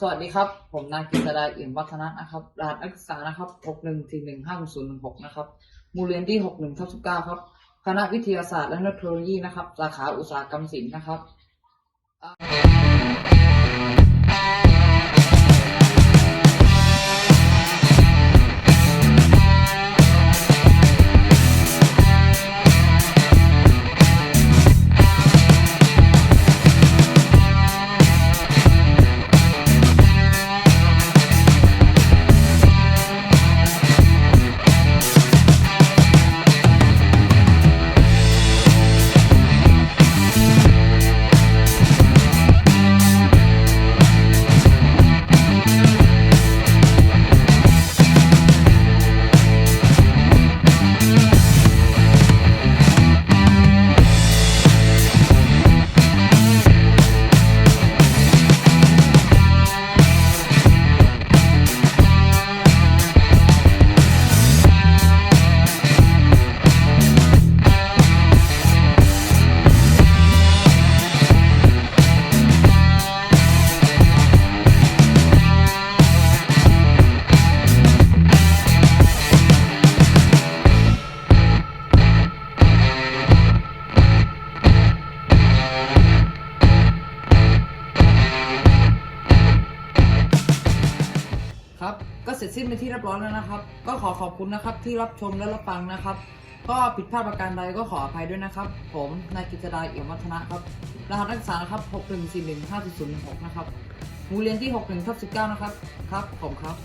สวัสดีครับ ผมนายกฤษดาเอี่ยมวัฒนะนะครับ รหัสนักศึกษานะครับ61415016นะครับ มูลเรียนที่61ทับ19ครับ คณะวิทยาศาสตร์และเทคโนโลยีนะครับ สาขาอุตสาหกรรมศิลป์นะครับ ครับ ก็เสร็จสิ้นไปนที่เรียบร้อยแล้วนะครับ ก็ขอขอบคุณนะครับที่รับชมและรับฟังนะครับ ก็ผิดพลาดประการใดก็ขออภัยด้วยนะครับ ผมนายกิตดาเอี่ยมวัฒนะครับ รหัสนักศึกษานะครับ61415016นะครับมูลเรียนที่ 61ทับ19 นะครับ ครับผมครับ